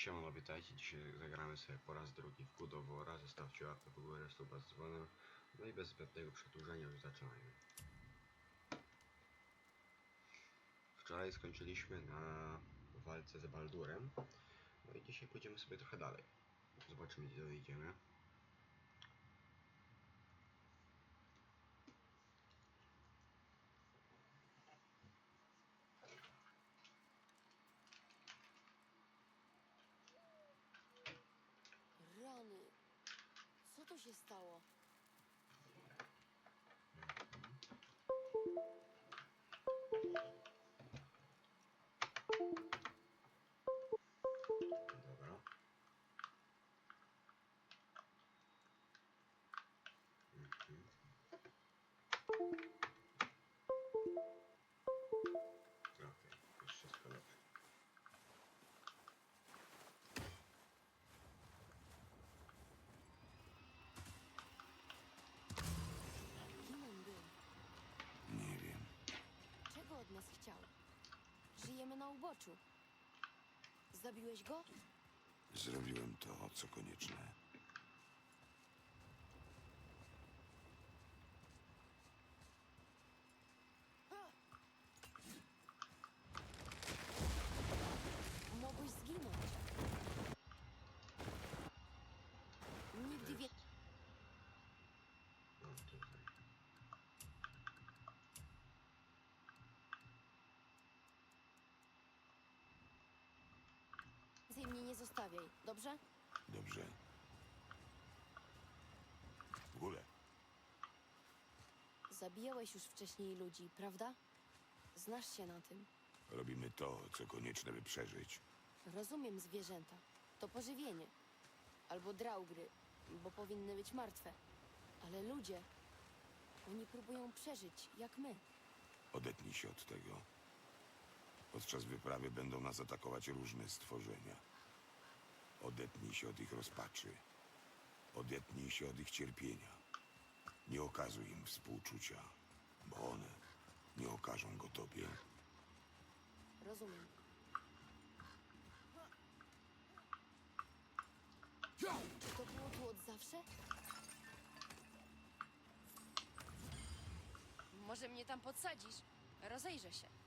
Siemano, witajcie. Dzisiaj zagramy sobie po raz drugi w War'a. Zostawcie łapkę w górę, suba z dzwonem. No i bez zbędnego przedłużenia już zaczynajmy. Wczoraj skończyliśmy na walce z Baldurem. No i dzisiaj pójdziemy sobie trochę dalej. Zobaczymy gdzie dojdziemy. Uboczu. Zabiłeś go? Zrobiłem to, co konieczne. Mogłeś zginąć. Nigdy wie... No, tutaj. Więcej mnie nie zostawiaj, dobrze? Dobrze. W ogóle. Zabijałeś już wcześniej ludzi, prawda? Znasz się na tym. Robimy to, co konieczne, by przeżyć. Rozumiem zwierzęta. To pożywienie. Albo draugry, bo powinny być martwe. Ale ludzie... Oni próbują przeżyć, jak my. Odetnij się od tego. Podczas wyprawy będą nas atakować różne stworzenia. Odetnij się od ich rozpaczy. Odetnij się od ich cierpienia. Nie okazuj im współczucia, bo one nie okażą go tobie. Rozumiem. Czy to było tu od zawsze? Może mnie tam podsadzisz? Rozejrzę się.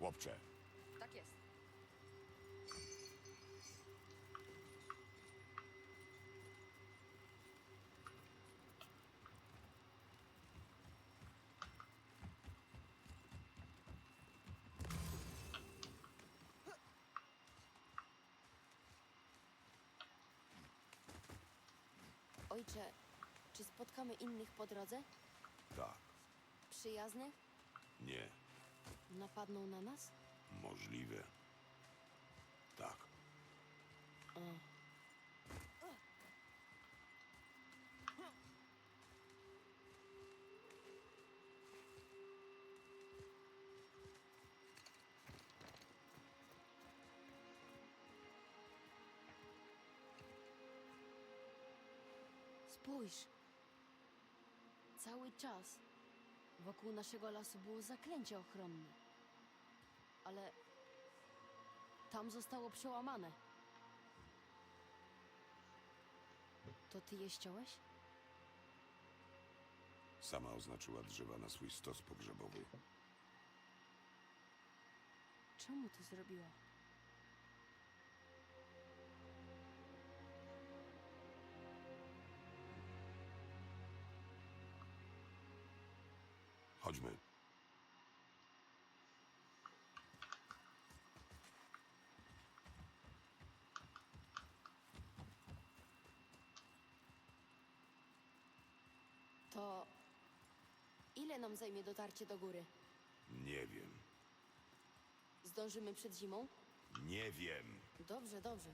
Łopcze. Tak jest. Ojcze, czy spotkamy innych po drodze? Tak. Przyjaznych? Nie. Napadną na nas? Możliwe. Tak. O. Spójrz. Cały czas wokół naszego lasu było zaklęcie ochronne. Ale tam zostało przełamane. To ty je ściąłeś? Sama oznaczyła drzewa na swój stos pogrzebowy. Czemu to zrobiła? To... Ile nam zajmie dotarcie do góry? Nie wiem. Zdążymy przed zimą? Nie wiem. Dobrze, dobrze.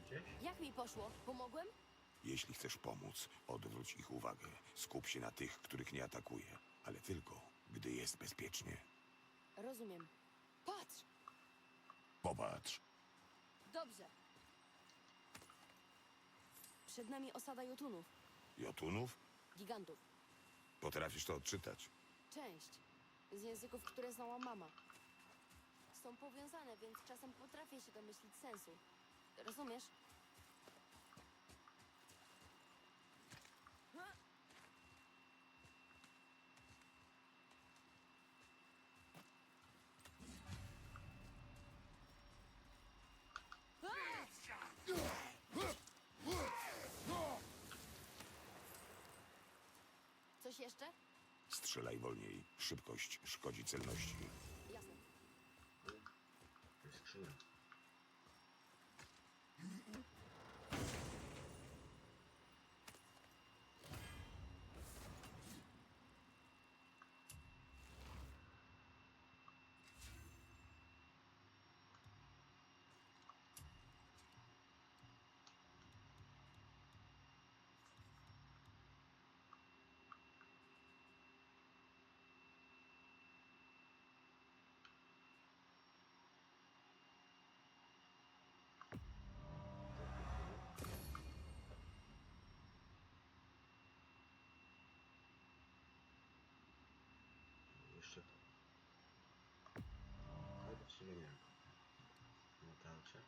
Gdzieś? Jak mi poszło? Pomogłem? Jeśli chcesz pomóc, odwróć ich uwagę. Skup się na tych, których nie atakuje. Ale tylko, gdy jest bezpiecznie. Rozumiem. Patrz! Popatrz. Dobrze. Przed nami osada jotunów, Jotunów? gigantów. Potrafisz to odczytać. Część z języków, które znała mama. Są powiązane, więc czasem potrafię się domyślić sensu. Rozumiesz? Coś jeszcze? Strzelaj wolniej. Szybkość szkodzi celności. Jasne. To jest skrzynia. Jeszcze to. Albo w sumie nie. Tarcie.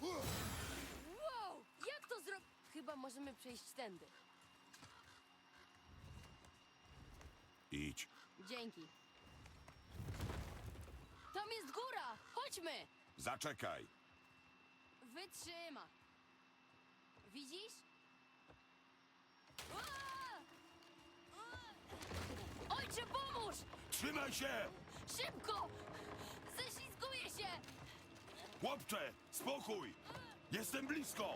Wow! Jak to zrobić? Chyba możemy przejść tędy. Idź. Dzięki. Tam jest góra! Chodźmy! Zaczekaj. Wytrzyma. Widzisz? Ua! Ua! Ojcze, pomóż! Trzymaj się! Szybko! Ześlizguję się! Chłopcze, spokój! Jestem blisko!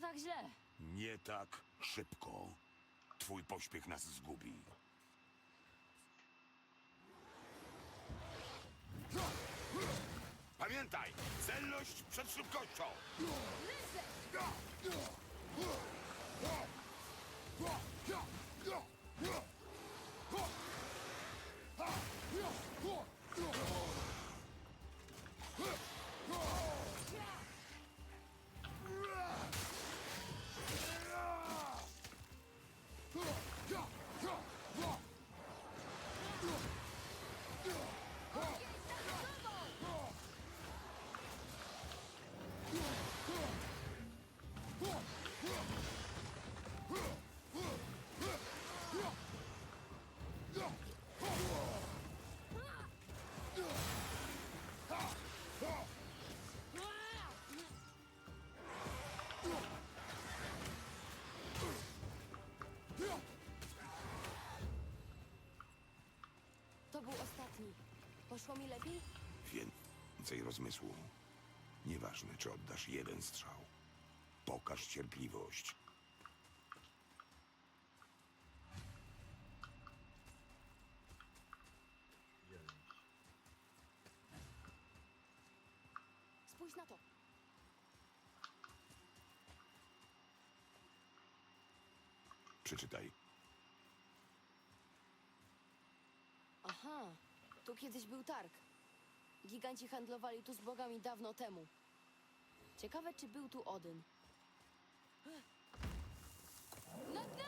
Było tak źle. Nie tak szybko. Twój pośpiech nas zgubi. Pamiętaj! Celność przed szybkością! Poszło mi lepiej? Więcej rozmysłu. Nieważne, czy oddasz jeden strzał. Pokaż cierpliwość. Dziewięć. Spójrz na to. Przeczytaj. Tu kiedyś był targ. Giganci handlowali tu z bogami dawno temu. Ciekawe, czy był tu Odyn. Nad nami!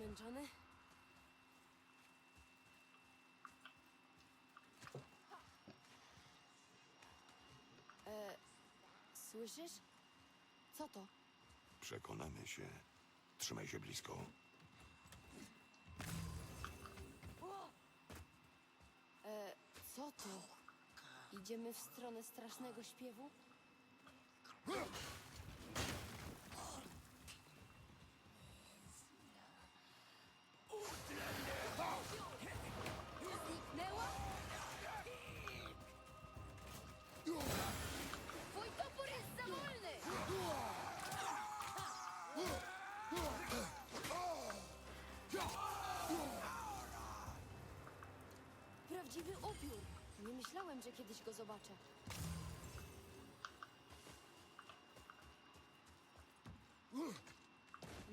Zmęczony? E, słyszysz? Co to? Przekonamy się. Trzymaj się blisko. E, co to? Idziemy w stronę strasznego śpiewu? Prawdziwy! Nie myślałem, że kiedyś go zobaczę.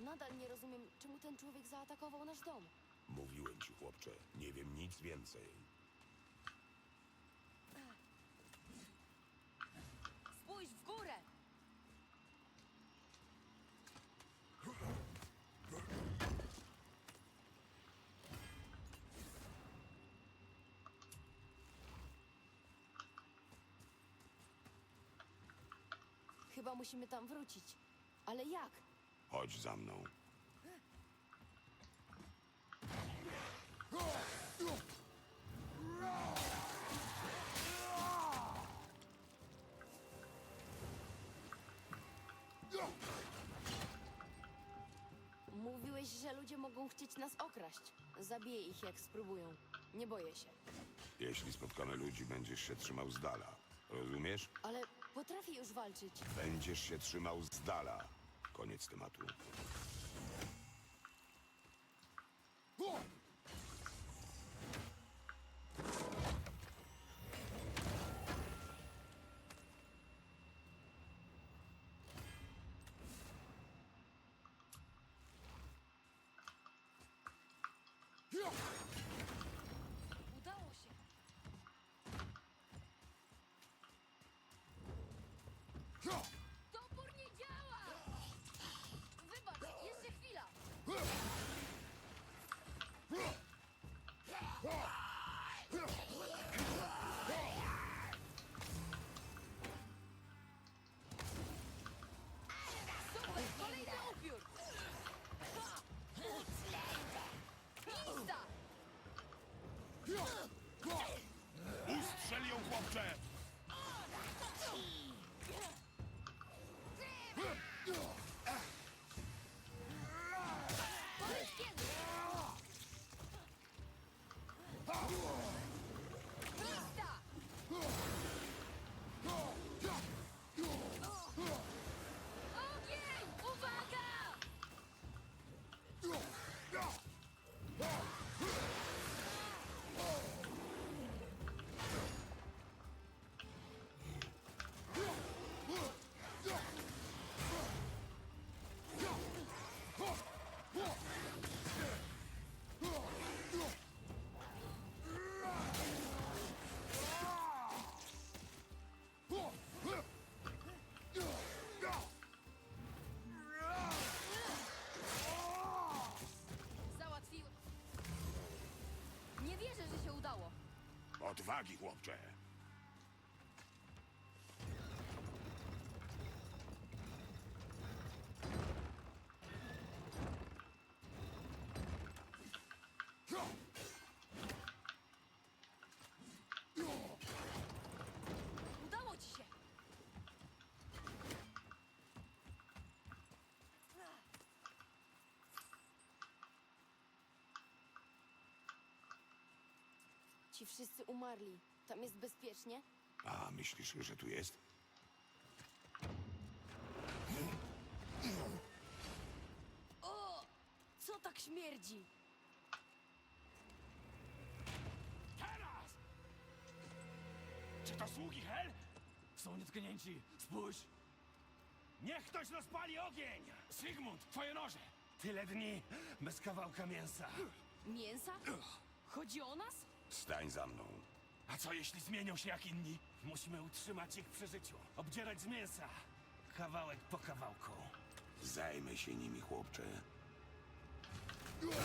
Nadal nie rozumiem, czemu ten człowiek zaatakował nasz dom. Mówiłem ci, chłopcze. Nie wiem nic więcej. Chyba musimy tam wrócić. Ale jak? Chodź za mną. Mówiłeś, że ludzie mogą chcieć nas okraść. Zabiję ich, jak spróbują. Nie boję się. Jeśli spotkamy ludzi, będziesz się trzymał z dala. Rozumiesz? Ale potrafię już walczyć. Będziesz się trzymał z dala. Koniec tematu. Topór odwagi, chłopcze. Ci wszyscy umarli. Tam jest bezpiecznie? A myślisz, że tu jest? O! Co tak śmierdzi? Teraz! Czy to sługi Hel? Są nietknięci. Spójrz. Niech ktoś rozpali ogień! Sigmund, twoje noże! Tyle dni bez kawałka mięsa. Mięsa? Chodzi o nas? Stań za mną. A co jeśli zmienią się jak inni? Musimy utrzymać ich przy życiu. Obdzierać z mięsa. Kawałek po kawałku. Zajmę się nimi, chłopcze. Ojcze,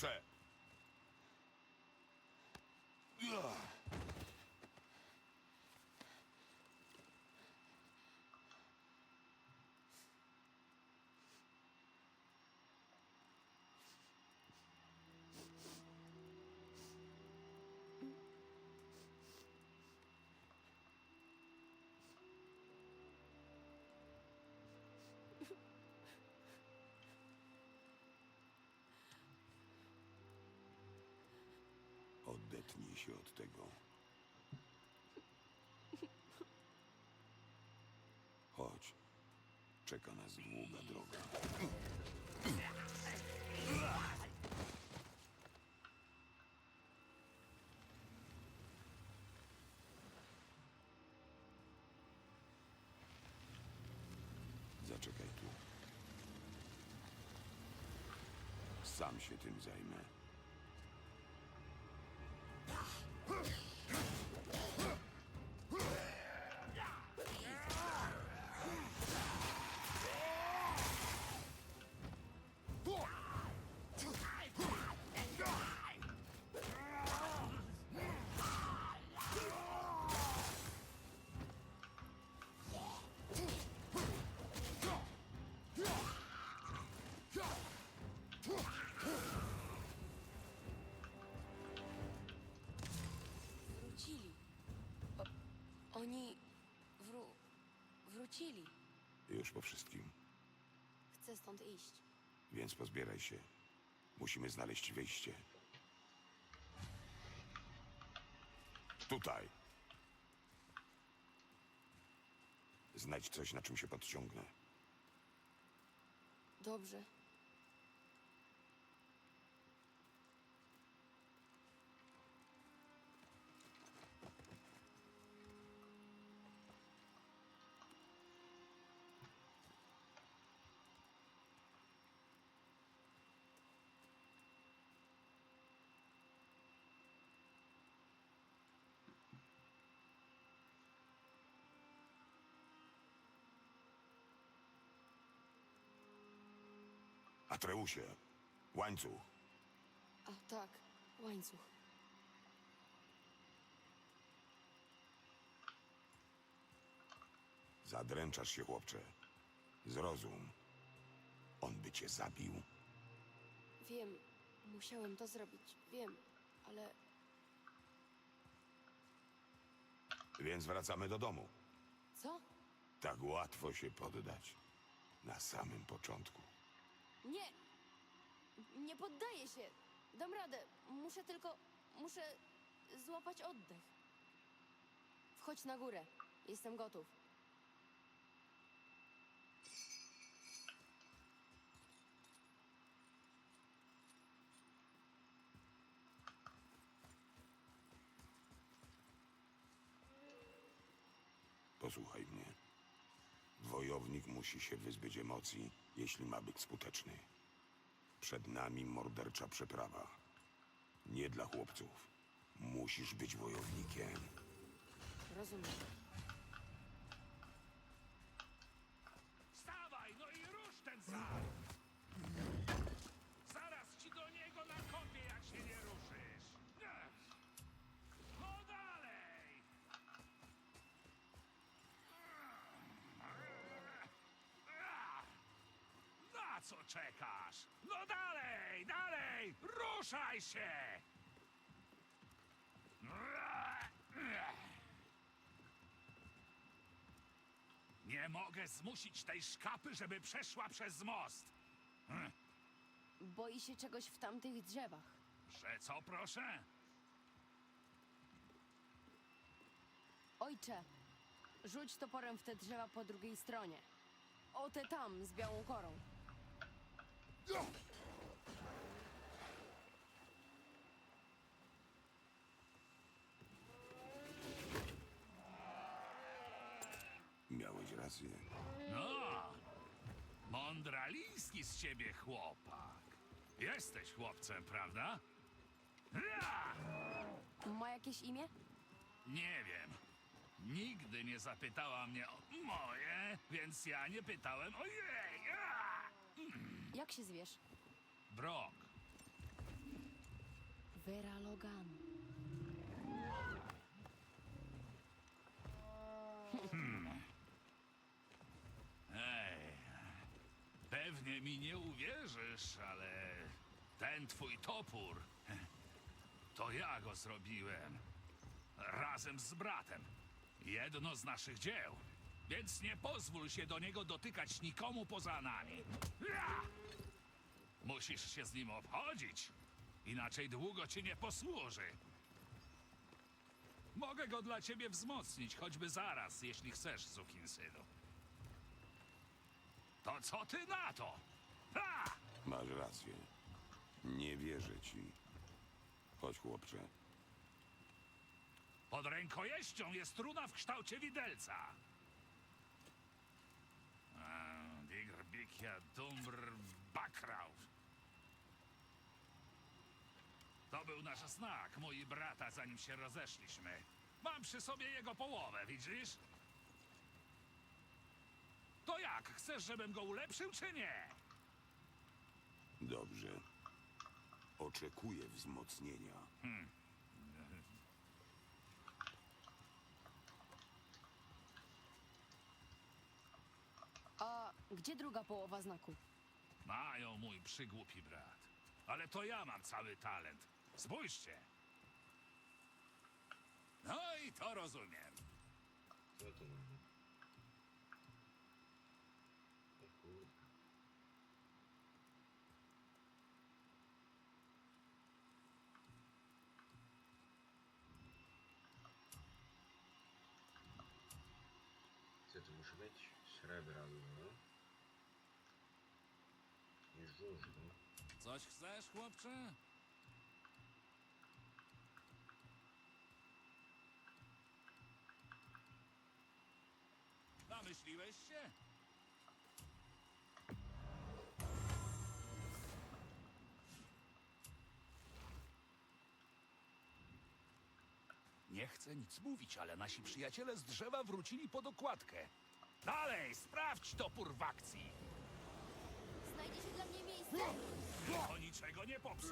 Chłopcze! Odetnij się od tego. Chodź. Czeka nas długa droga. Zaczekaj tu. Sam się tym zajmę. Oni wró... wrócili. Już po wszystkim. Chcę stąd iść. Więc pozbieraj się. Musimy znaleźć wyjście. Tutaj. Znajdź coś, na czym się podciągnę. Dobrze. Atreusie, łańcuch. A tak, łańcuch. Zadręczasz się, chłopcze. Zrozum. On by cię zabił. Wiem, musiałem to zrobić. Wiem, ale Więc wracamy do domu. co? Tak łatwo się poddać. Na samym początku. Nie! Nie poddaję się! Dam radę. Muszę tylko. Muszę złapać oddech. Wchodź na górę. Jestem gotów. Posłuchaj mnie. Wojownik musi się wyzbyć emocji, jeśli ma być skuteczny. Przed nami mordercza przeprawa. Nie dla chłopców. Musisz być wojownikiem. Rozumiem. Co czekasz? No dalej, dalej! Ruszaj się! Nie mogę zmusić tej szkapy, żeby przeszła przez most. Boi się czegoś w tamtych drzewach. Że co, proszę? Ojcze, rzuć toporem w te drzewa po drugiej stronie. O te tam, z białą korą. Miałeś rację. No, mądraliński z ciebie chłopak. Jesteś chłopcem, prawda? Ja! Ma jakieś imię? Nie wiem. Nigdy nie zapytała mnie o moje, więc ja nie pytałem o jej. Ja! Jak się zwiesz? Brok. Vera Logan. Ej, pewnie mi nie uwierzysz, ale ten twój topór, to ja go zrobiłem. Razem z bratem. Jedno z naszych dzieł. Więc nie pozwól się do niego dotykać nikomu poza nami. Ja! Musisz się z nim obchodzić, inaczej długo ci nie posłuży. Mogę go dla ciebie wzmocnić, choćby zaraz, jeśli chcesz, sukinsynu. To co ty na to? Ha! Masz rację. Nie wierzę ci. Chodź, chłopcze. Pod rękojeścią jest runa w kształcie widelca. Digr bikia dumbr bakraut. To był nasz znak, moi brata, zanim się rozeszliśmy. Mam przy sobie jego połowę, widzisz? To jak, chcesz, żebym go ulepszył, czy nie? Dobrze. Oczekuję wzmocnienia. A gdzie druga połowa znaku? Mają mój przygłupi brat. Ale to ja mam cały talent. Spójrzcie. No i to rozumiem. Co tu mamy? O kurde. Co tu muszę mieć? Srebra dużo. Coś chcesz, chłopcze? Namyśliłeś się? Nie chcę nic mówić, ale nasi przyjaciele z drzewa wrócili po dokładkę. Dalej, sprawdź topór w akcji. To niczego nie popsuł.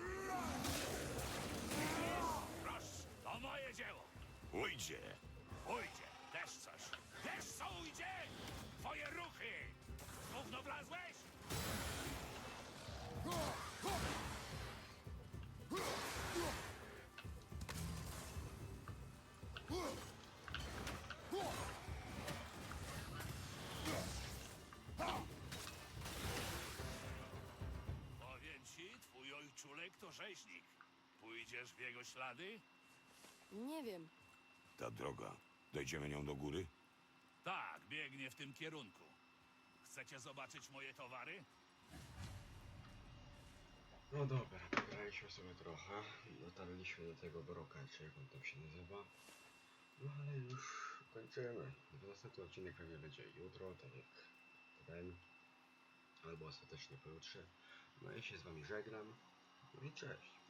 Proszę, to moje dzieło. Ujdzie! Ujdzie, rzeźnik. Pójdziesz w jego ślady? Nie wiem. Ta droga. Dojdziemy nią do góry? Tak, biegnie w tym kierunku. Chcecie zobaczyć moje towary? No dobra, pograliśmy sobie trochę dotarliśmy do tego broka, czy jak on tam się nazywa. No ale już kończymy. Następny odcinek pewnie będzie jutro, tak jak ten. Albo ostatecznie pojutrze. No i się z wami żegnam. No i cześć.